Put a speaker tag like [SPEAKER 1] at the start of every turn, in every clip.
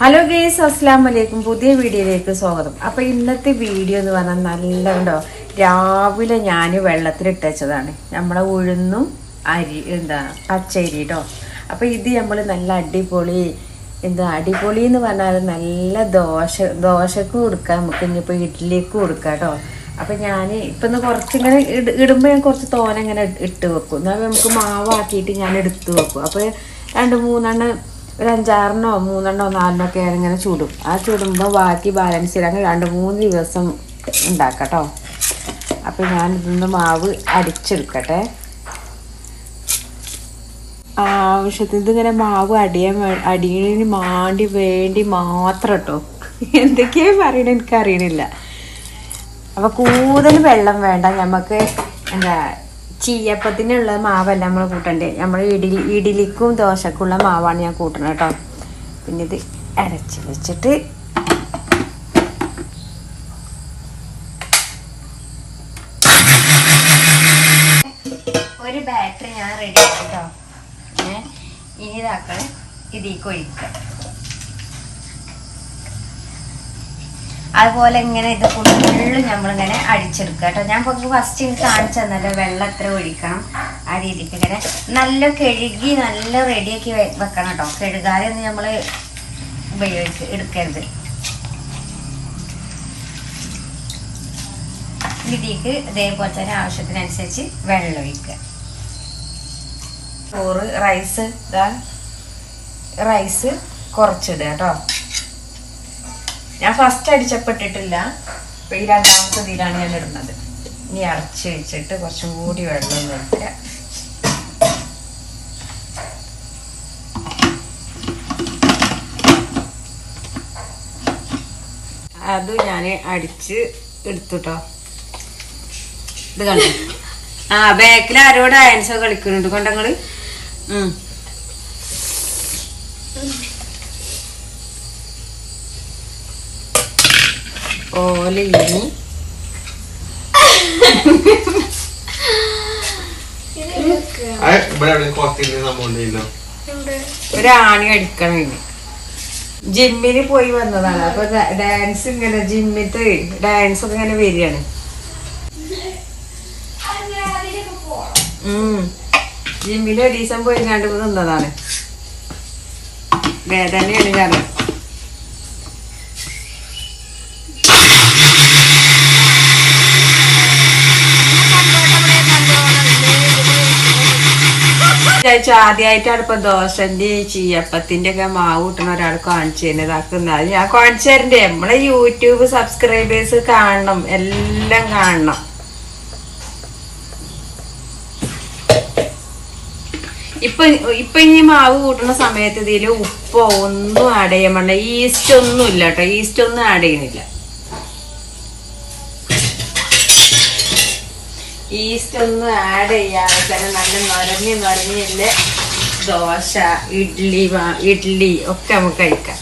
[SPEAKER 1] Hello guys അസ്സാം വലൈക്കും പുതിയ വീഡിയോയിലേക്ക് സ്വാഗതം. അപ്പൊ ഇന്നത്തെ വീഡിയോ എന്ന് പറഞ്ഞാൽ നല്ല ഉണ്ടോ? രാവിലെ ഞാൻ വെള്ളത്തിലിട്ട് വെച്ചതാണ്. നമ്മളെ ഉഴുന്നും അരി എന്താ പച്ചരി കേട്ടോ അപ്പൊ ഇത് നമ്മൾ നല്ല അടിപൊളി എന്താ അടിപൊളി എന്ന് പറഞ്ഞാൽ നല്ല ദോശ ദോശക്ക് കൊടുക്കാം. നമുക്ക് ഇനിയിപ്പോൾ ഇഡ്ഡലിക്ക് കൊടുക്കാം കേട്ടോ അപ്പൊ ഞാൻ ഇപ്പം ഒന്ന് കുറച്ചിങ്ങനെ ഇട ഇടുമ്പോൾ ഞാൻ കുറച്ച് തോന ഇങ്ങനെ ഇട്ട് വെക്കും. എന്നാൽ നമുക്ക് മാവാക്കിയിട്ട് ഞാൻ എടുത്ത് വെക്കും. അപ്പോൾ രണ്ട് മൂന്നെണ്ണം ഒരു അഞ്ചാറിനോ മൂന്നെണ്ണോ നാലിനോ ഒക്കെ ഇങ്ങനെ ചൂടും. ആ ചൂടുമ്പോൾ ബാക്കി ബാലൻസ് ചെയ്യാൻ രണ്ട് മൂന്ന് ദിവസം ഉണ്ടാക്കാം കേട്ടോ അപ്പോൾ ഞാൻ ഇതൊന്ന് മാവ് അടിച്ചെടുക്കട്ടെ ആവശ്യത്തിന് ഇതിങ്ങനെ മാവ് അടിയാൻ അടിയണതിന് മാണ്ടി വേണ്ടി മാത്രം കേട്ടോ എന്തൊക്കെയാ പറയണ എനിക്കറിയണില്ല. അപ്പം കൂടുതൽ വെള്ളം വേണ്ട. നമുക്ക് എന്താ ചീയപ്പത്തിനുള്ള മാവല്ല നമ്മൾ കൂട്ടണ്ടേ. നമ്മൾ ഇഡലി ഇഡലിക്കും ദോശക്കുള്ള മാവാണ് ഞാൻ കൂട്ടണത് കേട്ടോ. പിന്നെ ഇത് അരച്ച് വെച്ചിട്ട് ഒരു ബാറ്ററി ഞാൻ റെഡി കേട്ടോ. ഇനി ഇതാക്കണേ ഇതിലേക്ക് ഒഴിക്കാം. അതുപോലെ ഇങ്ങനെ ഇത് ഫുള്ള് നമ്മളിങ്ങനെ അടിച്ചെടുക്കുക കേട്ടോ. ഞാൻ ഇപ്പോൾ ഫസ്റ്റ് ഇത് കാണിച്ചു തന്നല്ലോ വെള്ളം എത്ര ഒഴിക്കണം ആ രീതിക്ക് ഇങ്ങനെ നല്ല കഴുകി നല്ല റെഡിയാക്കി വെക്കണം കേട്ടോ. കഴുകാതെ ഒന്നും നമ്മൾ ഉപയോഗിച്ച് എടുക്കരുത്. ഇതിലേക്ക് ഇതേപോലെ തന്നെ ആവശ്യത്തിനനുസരിച്ച് വെള്ളം ഒഴിക്കുക. ചോറ് റൈസ് ഇതാ. റൈസ് കുറച്ചിടുക കേട്ടോ. ഞാൻ ഫസ്റ്റ് അടിച്ചപ്പെട്ടിട്ടില്ല. ഈ രണ്ടാമത്തെ ഇതിലാണ് ഞാൻ ഇടുന്നത്. ഇനി അടച്ച് വെച്ചിട്ട് കുറച്ചും കൂടി വെള്ളം വെക്കുക അത് ഞാൻ അടിച്ച് എടുത്തുട്ടോ. ഇത് കണ്ടോ? ആ ബാക്കിൽ ആരോട് അയൻസോ കളിക്കുന്നുണ്ട്. കൊണ്ടങ്ങൾ? ഓല ഇനി ഒരാണി അടിക്കണം ഇനി. ജിമ്മിന് പോയി വന്നതാണ്. അപ്പൊ ഡാൻസ് ഇങ്ങനെ ജിമ്മിത്തെ ഡാൻസ് ഒക്കെ ഇങ്ങനെ വരികയാണ്. ഉം. ജിമ്മിൽ ഒരു ദിവസം പോയി കണ്ടു നിന്നതാണ് വേദനയാണ് കാരണം വിചാരിച്ചു ആദ്യമായിട്ടാണ് ഇപ്പൊ ദോശന്റെ ചീയപ്പത്തിന്റെ ഒക്കെ മാവ് കൂട്ടുന്ന ഒരാൾ കാണിച്ചു തരുന്നത് അത് ഞാൻ കാണിച്ചു തരണ്ടേ. നമ്മളെ യൂട്യൂബ് സബ്സ്ക്രൈബേഴ്സ് കാണണം. എല്ലാം കാണണം. ഇപ്പൊ ഇപ്പൊ ഇനി മാവ് കൂട്ടുന്ന സമയത്ത് ഇതിൽ ഉപ്പോ ഒന്നും ആഡ് ചെയ്യാൻ വേണ്ട ഈസ്റ്റ് ഒന്നും ഇല്ല കേട്ടോ. ഈസ്റ്റ് ഒന്നും ആഡ് ചെയ്യുന്നില്ല. ഈസ്റ്റ് ഒന്ന് ആഡ് ചെയ്യാതെ തന്നെ നല്ല നുരഞ്ഞ് നുരഞ്ഞില്ല ദോശ ഇഡ്ഡലി ഇഡ്ഡലി ഒക്കെ നമുക്ക് കഴിക്കാം.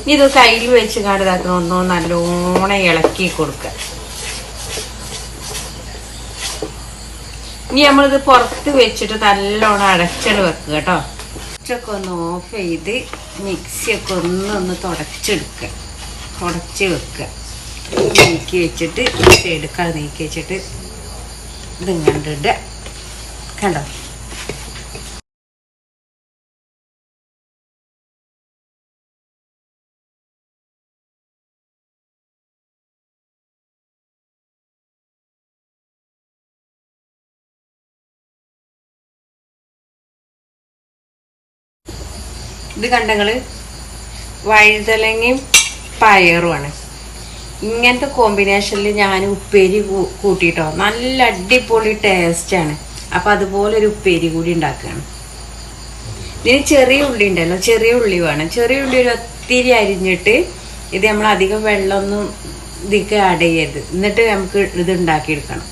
[SPEAKER 1] ഇനി ഇത് കയ്യിൽ വെച്ച് കാണിതാക്കുന്ന ഒന്നോ നല്ലോണം ഇളക്കി കൊടുക്കുക. ഇനി നമ്മളിത് പുറത്ത് വെച്ചിട്ട് നല്ലോണം അടച്ചട് വെക്കുക കേട്ടോ. ഒക്കെ ഒന്ന് ഓഫ് ചെയ്ത് മിക്സിയൊക്കെ ഒന്ന് തുടച്ചെടുക്കുക. തുടച്ച് വെക്കുക. നീക്കി വെച്ചിട്ട് എടുക്കാതെ നീക്കി വെച്ചിട്ട് ഇതും കണ്ടിട്ട് കണ്ടോ ഇത് കണ്ടങ്ങൾ വഴുതലങ്ങയും പയറുമാണ് ഇങ്ങനത്തെ കോമ്പിനേഷനിൽ ഞാൻ ഉപ്പേരി കൂട്ടിയിട്ടോ നല്ല അടിപൊളി ടേസ്റ്റാണ് അപ്പം അതുപോലെ ഒരു ഉപ്പേരി കൂടി ഉണ്ടാക്കുകയാണ് ഇതിന് ചെറിയ ഉള്ളി ഉണ്ടല്ലോ ചെറിയ ഉള്ളി വേണം. ചെറിയ ഉള്ളി ഒരു ഒത്തിരി അരിഞ്ഞിട്ട് ഇത് നമ്മൾ അധികം വെള്ളമൊന്നും ഇതിക്ക് ആഡ് ചെയ്യരുത്. എന്നിട്ട് നമുക്ക് ഇത് ഉണ്ടാക്കിയെടുക്കണം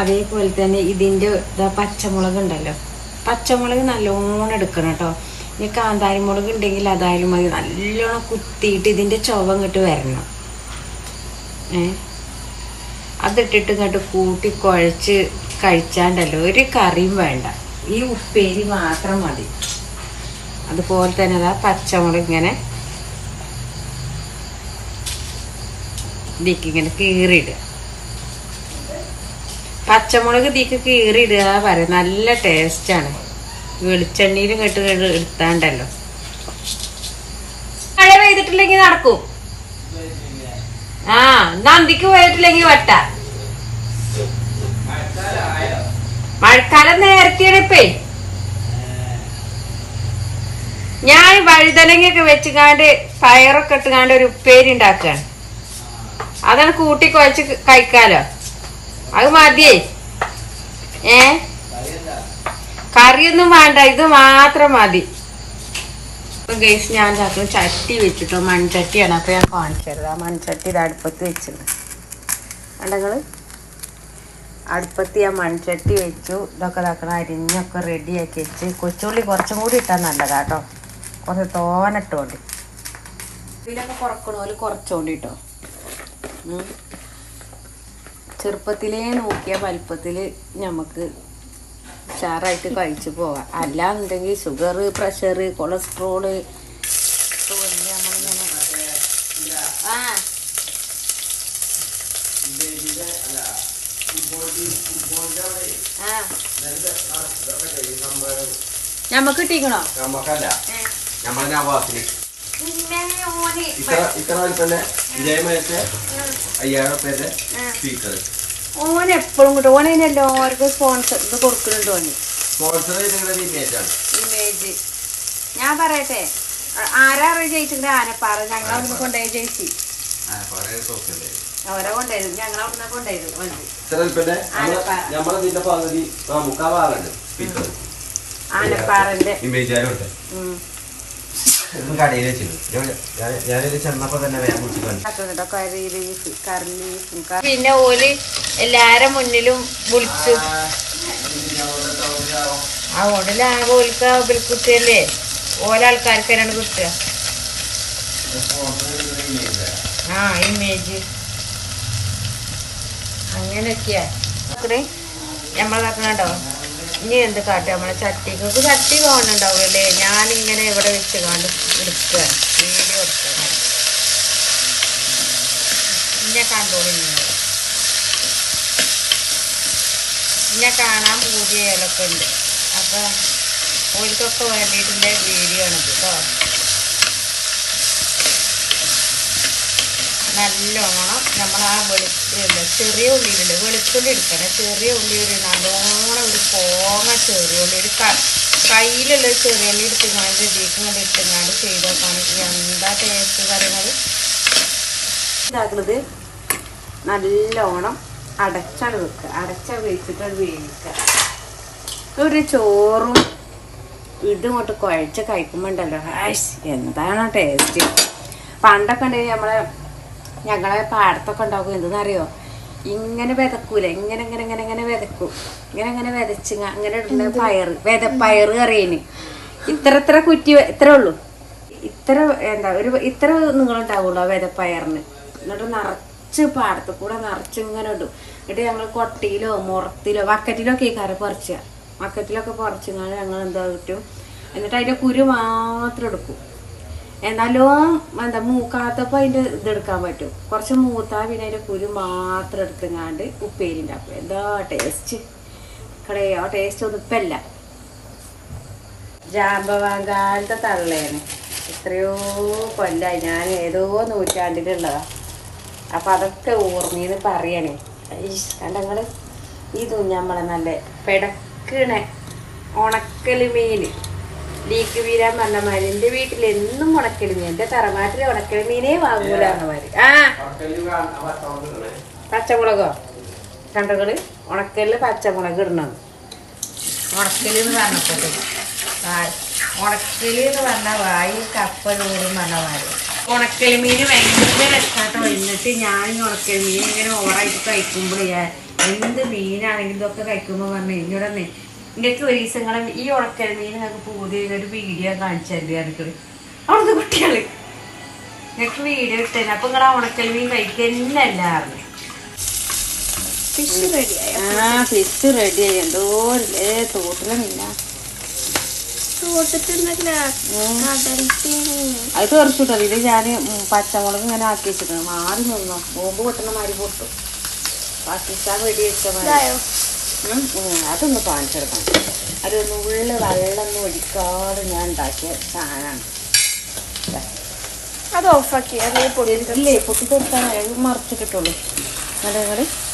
[SPEAKER 1] അതേപോലെ തന്നെ ഇതിന്റെ ഇതാ പച്ചമുളക് ഉണ്ടല്ലോ പച്ചമുളക് നല്ലോണം എടുക്കണം കേട്ടോ ഇനി കാന്താരി മുളക് ഉണ്ടെങ്കിൽ അതായാലും മതി. നല്ലോണം കുത്തിയിട്ട് ഇതിന്റെ ചുവ ഇങ്ങോട്ട് വരണം. അതിട്ടിട്ട് ഇങ്ങോട്ട് കൂട്ടി കുഴച്ച് കഴിച്ചാണ്ടല്ലോ. ഒരു കറിയും വേണ്ട. ഈ ഉപ്പേരി മാത്രം മതി. അതുപോലെ തന്നെ അതാ പച്ചമുളക് ഇങ്ങനെ ഇതിക്ക് ഇങ്ങനെ കീറിയിടുക. പച്ചമുളക് ഇതിക്ക് കീറിയിടുക പറയാം നല്ല ടേസ്റ്റാണ്. വെളിച്ചെണ്ണയിലും കേട്ട് എടുത്താണ്ടല്ലോ. മഴ പെയ്തിട്ടില്ലെങ്കിൽ നടക്കും. ആ എന്നാ അന്തിക്ക് പോയിട്ടില്ലെങ്കിൽ വട്ട. മഴക്കാലം നേരത്തെയാണ് ഞാൻ വഴുതനങ്ങയൊക്കെ വെച്ചുകാണ്ട് പയറൊക്കെ ഇട്ടുകാണ്ട് ഒരു ഉപ്പേരി ഉണ്ടാക്കുകയാണ് അതാണ് കൂട്ടി കുഴച്ച് കഴിക്കാലോ. അത് മതിയേ. ഏ? കറിയൊന്നും വേണ്ട ഇത് മാത്രം മതി. ഗേസ് ഞാൻ രാത്രി ചട്ടി വെച്ചിട്ടു മൺചട്ടിയാണ്. അപ്പൊ ഞാൻ കാണിച്ചത് ആ മൺചട്ടി അടുപ്പത്ത് വെച്ചത് കണ്ടങ്ങൾ അടുപ്പത്ത് ഞാൻ മൺചട്ടി വെച്ചു. ഇതൊക്കെ ഇതാക്കണം അരിഞ്ഞൊക്കെ റെഡിയാക്കി വെച്ച്. കൊച്ചുള്ളി കുറച്ചും കൂടി ഇട്ടാൽ നല്ലതാ കേട്ടോ കുറച്ച് തോനട്ടോണ്ട് ഇതിലൊക്കെ കുറക്കണോൽ കുറച്ചോണ്ട് കേട്ടോ ചെറുപ്പത്തിലേ നോക്കിയ വലുപ്പത്തിൽ നമുക്ക് ഉഷാറായിട്ട് കഴിച്ചു പോവാം. അല്ലാന്നുണ്ടെങ്കിൽ ഷുഗർ പ്രഷർ കൊളസ്ട്രോൾ ആ. ആ. ഞമ്മക്ക് കിട്ടിക്കണോ? ഞമ്മക്കല്ല.
[SPEAKER 2] ഞമ്മളെ നവാസിന് ഇത്ര ഇത്ര വലിപ്പല്ലേ ഇതേമാതിരത്തെ അയ്യായിരം
[SPEAKER 1] പേരുടെ.
[SPEAKER 2] സ്പീക്കർ
[SPEAKER 1] ഓൻ എപ്പോഴും കിട്ടും. ഓൻ അതിന് എല്ലാവർക്കും സ്പോൺസർ ഇത് കൊടുക്കുന്നുണ്ട് ഓന്.
[SPEAKER 2] സ്പോൺസർ ഇമേജ്
[SPEAKER 1] ഞാൻ പറയട്ടെ ആരാ ജയിച്ചിട്ടുണ്ട് ആനപ്പാറ ഞങ്ങൾ അവിടുന്ന് കൊണ്ടുപോയി ജയിച്ചു അവരെ കൊണ്ടുപോയിരുന്നു ഞങ്ങൾ അവിടുന്ന്
[SPEAKER 2] സ്പീക്കർ
[SPEAKER 1] ആനപ്പാറന്റെ.
[SPEAKER 2] ഇമേജ് ആരുണ്ട് ഇത് കടയിൽ വെച്ചിരുന്നു. ഞാനിത് ചെന്നപ്പോ തന്നെ വേഗം
[SPEAKER 1] കുടിച്ചിട്ടുണ്ട് പിന്നെ ഓൽ എല്ലാരെ മുന്നിലും വിളിച്ചു. ആ ഓടലാകെ ഓൽക്ക് വിൽക്കുത്തിയല്ലേ ഓല ആൾക്കാർക്ക് തന്നെയാണ് കിട്ടുക. ആ ഇമേജ് അങ്ങനെയൊക്കെയാ. നമ്മളാക്കണോ ഇനി എന്ത് കാട്ടുക? നമ്മളെ ചട്ടിക്ക് ചട്ടി പോകണുണ്ടാവുമല്ലേ ഞാനിങ്ങനെ ഇവിടെ വെച്ച് കണ്ട് എടുക്കുക. വീഡിയോ എടുക്കുക. ഇന്നെ കണ്ടോളി ഇങ്ങനെ കാണാൻ പൂതികളൊക്കെ ഉണ്ട്. അപ്പം ഓർക്കൊക്കെ വേണ്ടിയിട്ടുള്ള വീഡിയോ ആണ് കേട്ടോ. നല്ലോണം നമ്മൾ ആ വെളുത്തുള്ള ചെറിയ ഉള്ളിയിലുണ്ട് വെളുത്തുള്ളി എടുക്കണം. ചെറിയ ഉള്ളി ഒരു നല്ലോണം ഒരു പോങ്ങ ചെറിയ ഉള്ളി ഒരു കയ്യിലുള്ള ചെറിയ ഉള്ളി എടുത്തുകൊണ്ട് ഇതിലേക്ക് കൊണ്ട് ഇട്ടുങ്ങാണ്ട് ചെയ്ത് നോക്കുകയാണെങ്കിൽ എന്താ ടേസ്റ്റ് പറയുന്നത്? ഇതാക്കുന്നത് നല്ലോണം അടച്ചാണ് വെക്കുക. അടച്ച വെച്ചിട്ട് വേവിക്കുക. ഒരു ചോറും ഇതും കൊണ്ട് കുഴച്ച് കഴിക്കുമ്പോണ്ടല്ലോ എന്താണ് ടേസ്റ്റ് പണ്ടൊക്കെ ഉണ്ടെങ്കിൽ നമ്മളെ ഞങ്ങളെ പാടത്തൊക്കെ ഉണ്ടാക്കും. എന്തെന്നറിയോ? ഇങ്ങനെ വിതക്കൂല. ഇങ്ങനെ ഇങ്ങനെ ഇങ്ങനെ ഇങ്ങനെ വിതക്കും. ഇങ്ങനെ ഇങ്ങനെ വിതച്ച് അങ്ങനെ ഇടുന്ന പയറ്. വിത പയറ് കറിയന്. ഇത്ര ഇത്ര കുറ്റി ഇത്ര ഉള്ളൂ. ഇത്ര എന്താ ഒരു ഇത്ര നിങ്ങളുണ്ടാവുള്ളൂ ആ വിതപ്പയറിന്. എന്നിട്ട് നിറച്ച് പാടത്ത് കൂടെ നിറച്ച് ഇങ്ങനെ ഇടും. എന്നിട്ട് ഞങ്ങൾ കൊട്ടിയിലോ മുറത്തിലോ വക്കറ്റിലോ ഒക്കെ ഈ കര പറിച്ചുക വക്കറ്റിലൊക്കെ പറിച്ചു ഞങ്ങൾ എന്താ കിട്ടും? എന്നിട്ട് അതിന്റെ കുരു മാത്രം എടുക്കും. എന്നാലും എന്താ മൂക്കാത്തപ്പോൾ അതിന്റെ ഇതെടുക്കാൻ പറ്റും. കുറച്ച് മൂത്താ പിന്നെ അതിന്റെ കുരു മാത്രം എടുത്തുങ്ങാണ്ട് ഉപ്പേരി ഉണ്ടാക്കും. എന്താ ടേസ്റ്റ് കടയോ ടേസ്റ്റ് ഒന്നും ഇപ്പല്ല ജാമ്പവാങ്കാലത്തെ തള്ളയാണ് എത്രയോ കൊല്ലായി. ഞാൻ ഏതോ നൂറ്റാണ്ടിലുള്ളതാ. അപ്പം അതൊക്കെ ഓർമ്മയെന്ന് പറയണേ. കണ്ടങ്ങൾ ഇതും നമ്മളെ നല്ല പെടക്കണേ. ഉണക്കൽ മീൻ ലീക്ക് വീരാൻ പറഞ്ഞ മാതിരി എന്റെ വീട്ടിൽ എന്നും ഉണക്കൽ എന്റെ ഉണക്കൽ മീനേ വാങ്ങൂല മാതിരി. ആ. പച്ചമുളകോ? കണ്ടകൾ ഉണക്കലിൽ പച്ചമുളക് ഇടണം. ഉണക്കൽ എന്ന് പറഞ്ഞപ്പോൾ ഉണക്കൽ എന്ന് പറഞ്ഞ വായി കപ്പ പറഞ്ഞ മാതിരി. ഉണക്കൽ മീൻ ഭയങ്കര രക്ഷാട്ടോ എന്നിട്ട് ഞാൻ ഉണക്കൽ മീൻ ഇങ്ങനെ ഓവറായിട്ട് കഴിക്കുമ്പോഴേ എന്ത് മീനാണെങ്കിലും ഇതൊക്കെ കഴിക്കുമ്പോൾ പറഞ്ഞു ഇങ്ങനെ നിങ്ങൾക്ക് ഒരു ദിവസം ദിവസങ്ങളും ഈ ഉണക്കരമീൻ നിങ്ങൾക്ക് പുതിയ ഒരു വീഡിയോ കാണിച്ചല്ലേ എനിക്കൊരു അവിടുത്തെ കുട്ടികൾ. നിങ്ങൾക്ക് വീഡിയോ ഇട്ടേനെ. അപ്പൊ നിങ്ങളെ ഉണക്കൽ മീൻ കഴിക്കുന്നല്ല
[SPEAKER 3] ഫിഷ് റെഡിയായി
[SPEAKER 1] ആ ഫിഷ് റെഡി ആയി. എന്തോ അത് തീർച്ചയായിട്ടും ഇത് ഞാൻ പച്ചമുളക് ഇങ്ങനെ ആക്കി വെച്ചിട്ടുണ്ട്. മാറി നിന്നോ. ബോംബ് പൊട്ടുന്ന മാതിരി പൊട്ടും. പാകിസ്ഥാൻ വെടി വെച്ച അതൊന്ന് പാനിച്ചെടുക്കണം അതൊന്ന് ഉള്ളിൽ വെള്ളമൊന്നും ഒഴിക്കാതെ ഞാൻ ഉണ്ടാക്കിയ സാധനമാണ്.
[SPEAKER 3] അത് ഓഫാക്കി അതേ പൊടി
[SPEAKER 1] ഇല്ലേ പൊട്ടി കൊടുത്താൽ മറിച്ചിട്ടുള്ളൂ അതേപോലെ നിങ്ങൾ